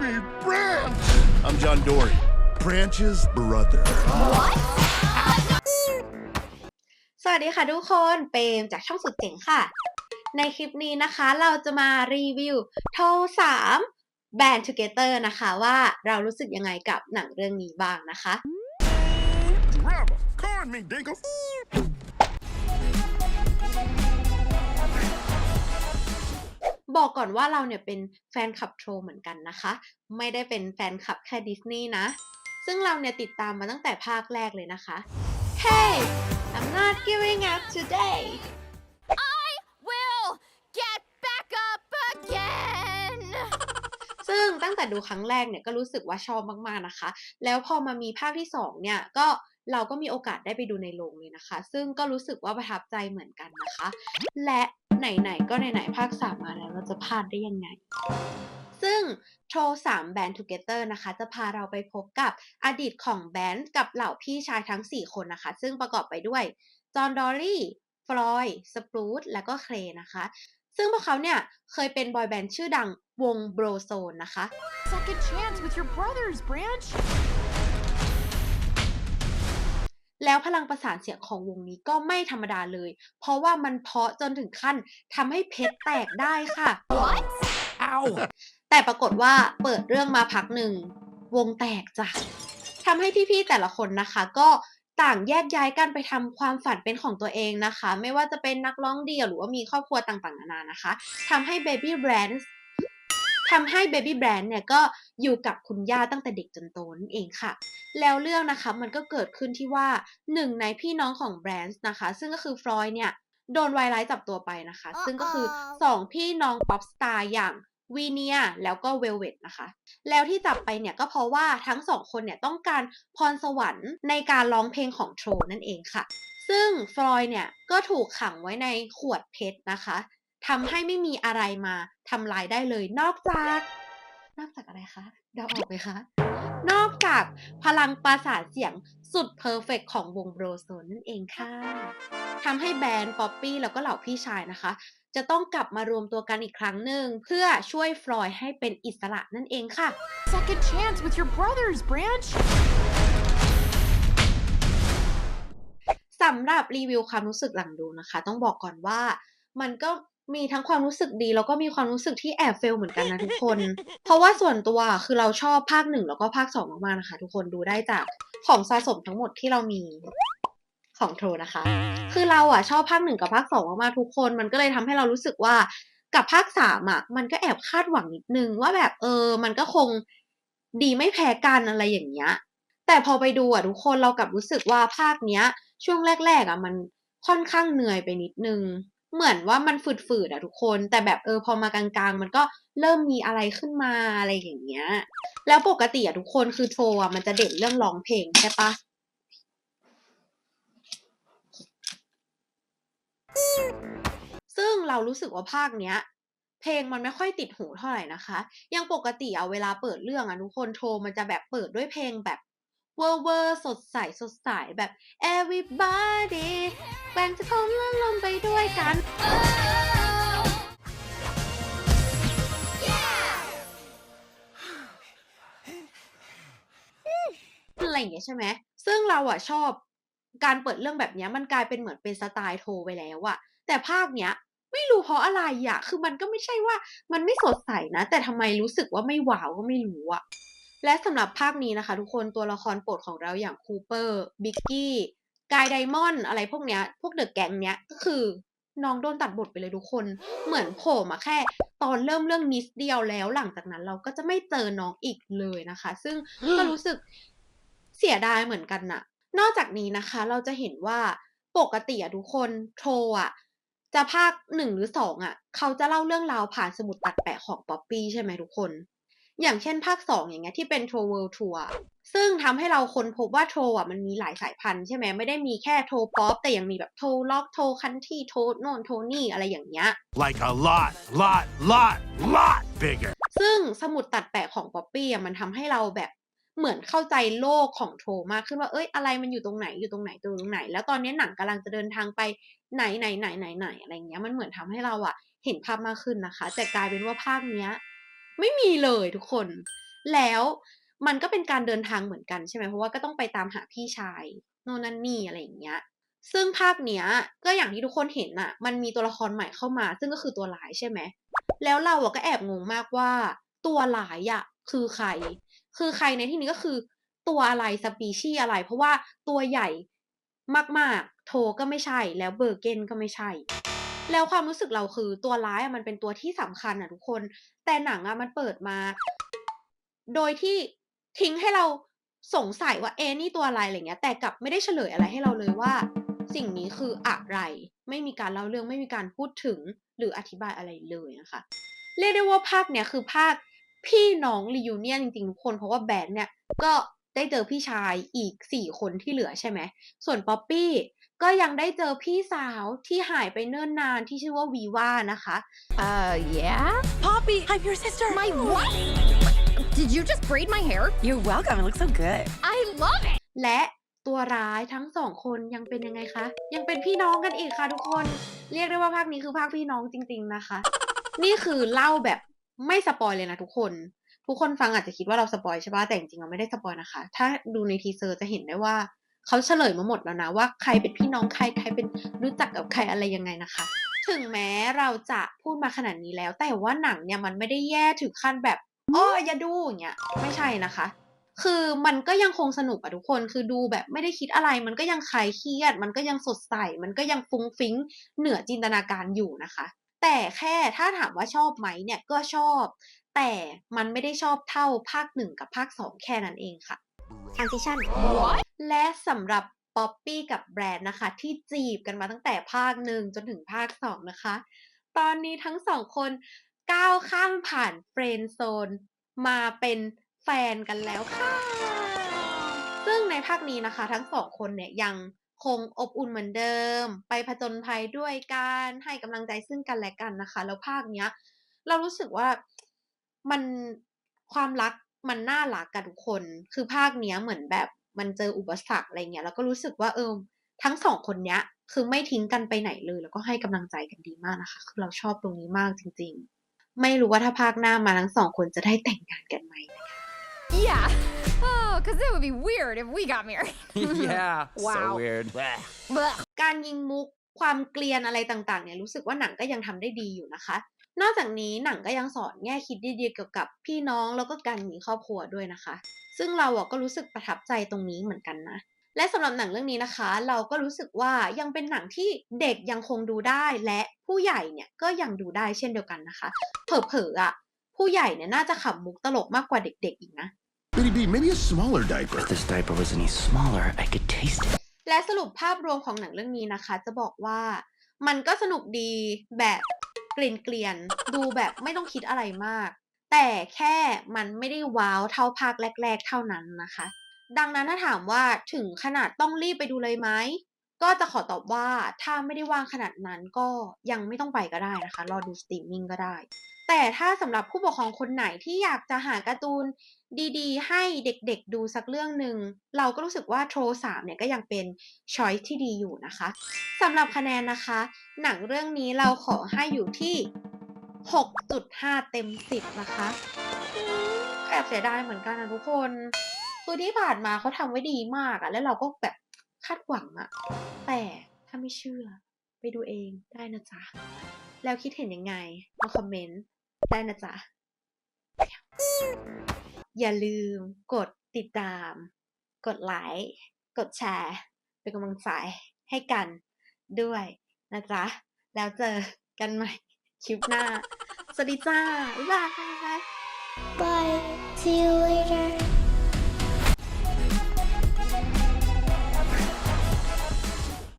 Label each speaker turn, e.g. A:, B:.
A: be Branch! I'm John Dory, Branch's brother.
B: สวัสดีค่ะทุกคน เปรมจากช่องสุดเจ๋งค่ะ ในคลิปนี้นะคะเราจะมารีวิวโท3 Band Together นะคะว่าเรารู้สึกยังไงกับหนังเรื่องนี้บ้างนะคะ
A: Drama, card me, Dingle.
B: บอกก่อนว่าเราเนี่ยเป็นแฟนคลับโทรเหมือนกันนะคะ ไม่ได้เป็นแฟนคลับแค่ดิสนีย์นะ ซึ่งเราเนี่ยติดตามมาตั้งแต่ภาคแรกเลยนะคะ Hey I'm not giving up today ซึ่งตั้งแต่ดูครั้งแรกเนี่ยก็รู้สึกว่าชอบมากๆนะคะ แล้วพอมามีภาคที่สองเนี่ยก็เราก็มีโอกาสได้ไปดูในโรงเลยนะคะ ซึ่งก็รู้สึกว่าประทับใจเหมือนกันนะคะ และไหนๆก็ไหนๆภาคสามมาแล้วเราจะพลาดได้ยังไง ซึ่งโชว์3 Band Together นะคะ จะพาเราไปพบกับอดีตของแบนด์กับเหล่าพี่ชายทั้ง 4 คนนะคะ ซึ่งประกอบไปด้วยจอห์นดอรี่ฟลอยด์สปรูตและก็เคลนะคะ ซึ่งพวกเขาเนี่ยเคยเป็นบอยแบนด์ชื่อดังวงโบรโซนนะคะ
C: Second chance with your brothers, Branch.
B: แล้วพลังประสานเสียงของวงนี้ก็ไม่ธรรมดาเลย เพราะว่ามันเพราะจนถึงขั้นทำให้เพชรแตกได้ค่ะ
C: What?
A: Ow!
B: แต่ปรากฏว่าเปิดเรื่องมาพักหนึ่ง วงแตกจ้ะทำให้พี่ๆแต่ละคนนะคะ ก็ ต่างแยกย้ายกันไปทำความฝันเป็นของตัวเองนะคะ ไม่ว่าจะเป็นนักร้องเดี่ยวหรือว่ามีครอบครัวต่างๆนานานะคะทำให้ Baby Brand ทำให้ Baby Brand เนี่ยก็อยู่กับคุณย่าตั้งแต่เด็กจนโตนั่นเองค่ะ แล้วเรื่องนะคะมันก็เกิดขึ้นที่ว่าหนึ่งในพี่น้องของแบรนด์นะคะ ซึ่งก็คือฟลอยด์เนี่ยโดนไวรัสจับตัวไปนะคะ ซึ่งก็คือสองพี่น้องป๊อปสตาร์อย่าง วีเนียแล้วก็เวลเวตนะคะ แล้วที่จับไปเนี่ยก็เพราะว่าทั้งสองคนเนี่ยต้องการพรสวรรค์ในการร้องเพลงของโทรนั่นเองค่ะ ซึ่งฟลอยเนี่ยก็ถูกขังไว้ในขวดเพชรนะคะทำให้ไม่มีอะไรมาทำลายได้เลยนอกจาก นอกจากอะไรคะเดาออกไหมคะ นอกจากพลังประสานเสียงสุดเพอร์เฟกของวงโบรโซนนั่นเองค่ะทำให้แบรนด์ป๊อปปี้แล้วก็เหล่าพี่ชายนะคะ จะต้องกลับมารวมตัวกันอีกครั้งหนึ่งเพื่อช่วยฟลอยด์ให้เป็นอิสระนั่นเองค่ะ
C: Second chance with your brothers, Branch.
B: สำหรับรีวิวความรู้สึกหลังดูนะคะ ต้องบอกก่อนว่ามันก็มีทั้งความรู้สึกดี แล้วก็มีความรู้สึกที่แอบเฟลเหมือนกันนะทุกคน เพราะว่าส่วนตัวคือเราชอบภาคหนึ่งแล้วก็ภาคสองมากๆนะคะ ทุกคนดูได้จากของสะสมทั้งหมดที่เรามี ของโทรนะคะ คือเราอะชอบภาคหนึ่งกับภาคสองมากๆทุกคน มันก็เลยทำให้เรารู้สึกว่ากับภาคสามอะ มันก็แอบคาดหวังนิดนึงว่าแบบเออ มันก็คงดีไม่แพ้กันอะไรอย่างเงี้ย แต่พอไปดูอะทุกคนเรากลับรู้สึกว่าภาคเนี้ย ช่วงแรก ๆ อะ มันค่อนข้างเหนื่อยไปนิดนึง เหมือนว่ามันฝืดๆอะทุกคน แต่แบบเออพอมากลางๆ มันก็เริ่มมีอะไรขึ้นมาอะไรอย่างเงี้ย แล้วปกติอะทุกคนคือโทรอะมันจะเด่นเรื่องร้องเพลงใช่ปะ ซึ่งเรารู้สึกว่าภาคเนี้ย เพลงมันไม่ค่อยติดหูเท่าไหร่นะคะ ยังปกติเอาเวลาเปิดเรื่องอะทุกคนโทรมันจะแบบเปิดด้วยเพลงแบบเวอร์เวอร์สดใสสดใสแบบ everybody แบ่งจะพร้อมและลมไปด้วยกันอะไรอย่างเงี้ยใช่ไหม ซึ่งเราอะชอบ การเปิดเรื่องแบบนี้มันกลายเป็นเหมือนเป็นสไตล์โทรไปแล้วอะแต่ภาคเนี้ยไม่รู้เพราะอะไรอะคือมันก็ไม่ใช่ว่ามันไม่สดใสนะ แต่ทำไมรู้สึกว่าไม่ว้าวก็ไม่รู้อะและสำหรับภาคนี้นะคะ ทุกคนตัวละครโปรดของเราอย่างคูเปอร์บิกกี้กายไดมอนด์อะไรพวกเนี้ย พวกเดอะแก๊งเนี้ยก็คือน้องโดนตัดบทไปเลยทุกคน เหมือนโผล่มาแค่ ตอนเริ่มเรื่องนิดเดียวแล้วหลังจากนั้นเราก็จะไม่เจอน้องอีกเลยนะคะ ซึ่งก็รู้สึกเสียดายเหมือนกันนะ นอกจากนี้นะคะเราจะเห็นว่าปกติอะทุกคนโทรอะจะภาคหนึ่งหรือสองอะเขาจะเล่าเรื่องราวผ่านสมุดตัดแปะของป๊อปปี้ใช่ไหมทุกคน อย่างเช่นภาคสองอย่างเงี้ยที่เป็นโทรเวิลด์ทัวร์ซึ่งทำให้เราค้นพบว่าโทรอะมันมีหลายสายพันธุ์ใช่ไหมไม่ได้มีแค่โทรป๊อปแต่ยังมีแบบโทรล็อกโทรคันที่โทรโน่นโทรนี่อะไรอย่างเงี้ย
A: Like a lot, lot, lot, lot bigger.
B: ซึ่งสมุดตัดแปะของป๊อปปี้อะมันทำให้เราแบบ เหมือนเข้าใจโลกของโทรมากขึ้นว่าเอ้ยอะไรมันอยู่ตรงไหนอยู่ตรงไหนตรงไหน แล้วตอนนี้หนังกำลังจะเดินทางไปไหนไหนไหนไหนไหนอะไรเงี้ยมันเหมือนทำให้เราอะเห็นภาพมากขึ้นนะคะ แต่กลายเป็นว่าภาคเนี้ย ไม่มีเลยทุกคน แล้วมันก็เป็นการเดินทางเหมือนกันใช่ไหมเพราะว่าก็ต้องไปตามหาพี่ชายโน่นนั่นนี่อะไรอย่างเงี้ยซึ่งภาคเนี้ยก็อย่างที่ทุกคนเห็นน่ะมันมีตัวละครใหม่เข้ามา ซึ่งก็คือตัวร้ายใช่ไหมแล้วเราอะก็แอบงงมากว่า ตัวร้ายอะคือใคร คือใครในที่นี้ก็คือ ตัวอะไรสปีชีอะไร เพราะว่าตัวใหญ่มากๆ โทก็ไม่ใช่ แล้วเบอร์เกนก็ไม่ใช่ แล้วความรู้สึกเราคือตัวร้ายอะมันเป็นตัวที่สำคัญอะทุกคน แต่หนังอะมันเปิดมา โดยที่ทิ้งให้เราสงสัยว่าเอนี่ตัวอะไรอะไรเงี้ย แต่กลับไม่ได้เฉลยอะไรให้เราเลยว่า สิ่งนี้คืออะไร ไม่มีการเล่าเรื่องไม่มีการพูดถึงหรืออธิบายอะไรเลยนะคะเรียกได้ว่าภาคเนี้ยคือภาค พี่น้องรียูเนียนจริงๆทุกคน เพราะว่าแบนเนี่ยก็ได้เจอพี่ชายอีกสี่คนที่เหลือใช่ไหม ส่วนป๊อปปี้ก็ยังได้เจอพี่สาวที่หายไปเนิ่นนานที่ชื่อว่าวีว่านะคะ
C: Uh, yeah?
D: Poppy, I'm your sister.
C: My what? Did you just braid my hair?
D: You're welcome. It looks so good.
C: I love it!
B: และตัวร้ายทั้งสองคนยังเป็นยังไงคะ ยังเป็นพี่น้องกันอีกค่ะทุกคน เรียกได้ว่าภาคนี้คือภาคพี่น้องจริง ๆนะคะ นี่คือเล่าแบบ ไม่สปอยเลยนะทุกคน ทุกคนฟังอาจจะคิดว่าเราสปอยใช่ปะแต่จริงๆเราไม่ได้สปอยนะคะ ถ้าดูในทีเซอร์จะเห็นได้ว่าเขาเฉลยมาหมดแล้วนะว่าใครเป็นพี่น้องใครใครเป็นรู้จักกับใครอะไรยังไงนะคะ ถึงแม้เราจะพูดมาขนาดนี้แล้ว แต่ว่าหนังเนี่ยมันไม่ได้แย่ถึงขั้นแบบอ้ออย่าดูอย่างเงี้ยไม่ใช่นะคะ คือมันก็ยังคงสนุกอะทุกคนคือดูแบบไม่ได้คิดอะไร มันก็ยังคลายเครียด มันก็ยังสดใสมันก็ยังฟุ้งฟิ้งเหนือจินตนาการอยู่นะคะ แต่แค่ถ้าถามว่าชอบไหมเนี่ยก็ชอบ แต่มันไม่ได้ชอบเท่าภาคหนึ่งกับภาคสองแค่นั้นเองค่ะ transition
C: What?
B: และสำหรับป๊อปปี้กับแบรนด์นะคะ ที่จีบกันมาตั้งแต่ภาคหนึ่งจนถึงภาคสองนะคะ ตอนนี้ทั้งสองคนก้าวข้ามผ่านเฟรนด์โซนมาเป็นแฟนกันแล้วค่ะ ซึ่งในภาคนี้นะคะ ทั้งสองคนเนี่ยยัง คงอบอุ่นเหมือนเดิม ไปผจญภัยด้วยกันให้กำลังใจซึ่งกันและกันนะคะ แล้วภาคเนี้ย เรารู้สึกว่ามันความรักมันน่ารักกับทุกคน คือภาคเนี้ยเหมือนแบบมันเจออุปสรรคอะไรเงี้ยแล้วก็รู้สึกว่าเออทั้งสองคนเนี้ย คือไม่ทิ้งกันไปไหนเลย แล้วก็ให้กำลังใจกันดีมากนะคะ คือเราชอบตรงนี้มากจริง ๆ ไม่รู้ว่าถ้าภาคหน้ามาทั้งสองคนจะได้แต่งงานกันไหม
C: Yeah. Oh, because it would be weird if we got married.
E: yeah.
C: Wow.
E: So weird.
C: Blech.
B: การยิงมุกความเกลียนอะไรต่างๆเนี่ยรู้สึกว่าหนังก็ยังทำได้ดีอยู่นะคะ นอกจากนี้หนังก็ยังสอนแง่คิดดีๆเกี่ยวกับพี่น้องแล้วก็การมีครอบครัวด้วยนะคะ ซึ่งเราอะก็รู้สึกประทับใจตรงนี้เหมือนกันนะ และสำหรับหนังเรื่องนี้นะคะ เราก็รู้สึกว่ายังเป็นหนังที่เด็กยังคงดูได้และผู้ใหญ่เนี่ยก็ยังดูได้เช่นเดียวกันนะคะ เผลอๆอะผู้ใหญ่เนี่ยน่าจะขำมุกตลกมากกว่าเด็ก ๆ อีกนะ
A: Bitty B, maybe a smaller diaper.
E: If this diaper was any smaller, I could taste it.
B: และสรุปภาพรวมของหนังเรื่องนี้นะคะ จะบอกว่ามันก็สนุกดีแบบเกลียนๆดูแบบไม่ต้องคิดอะไรมาก แต่แค่มันไม่ได้ว้าวเท่าภาคแรก ๆ เท่านั้นนะคะ ดังนั้นถ้าถามว่าถึงขนาดต้องรีบไปดูเลยไหมก็จะขอตอบว่าถ้าไม่ได้ว่างขนาดนั้นก็ยังไม่ต้องไปก็ได้นะคะ รอดูสตรีมมิ่งก็ได้ แต่ถ้าสำหรับผู้ปกครองคนไหนที่อยากจะหาการ์ตูนดีๆ ให้เด็กๆดูสักเรื่องหนึ่ง เราก็รู้สึกว่าโทร3เนี่ยก็ยังเป็นช้อยที่ดีอยู่นะคะสำหรับคะแนนนะคะ หนังเรื่องนี้เราขอให้อยู่ที่ 6.5 เต็ม 10 นะคะแอบเสียดายเหมือนกันนะทุกคนคือที่ผ่านมาเขาทำไว้ดีมากอะแล้วเราก็แบบคาดหวังอะแต่ถ้าไม่เชื่อ ไปดูเองได้นะจ๊ะ แล้วคิดเห็นยังไงมาคอมเมนต์ ได้นะจ๊ะ อย่าลืมกดติดตาม กดไลค์ กดแชร์ เป็นกำลังใจให้กันด้วยนะจ๊ะ แล้วเจอกันใหม่คลิปหน้า สวัสดีจ้า บ๊ายบาย
F: Bye. See you later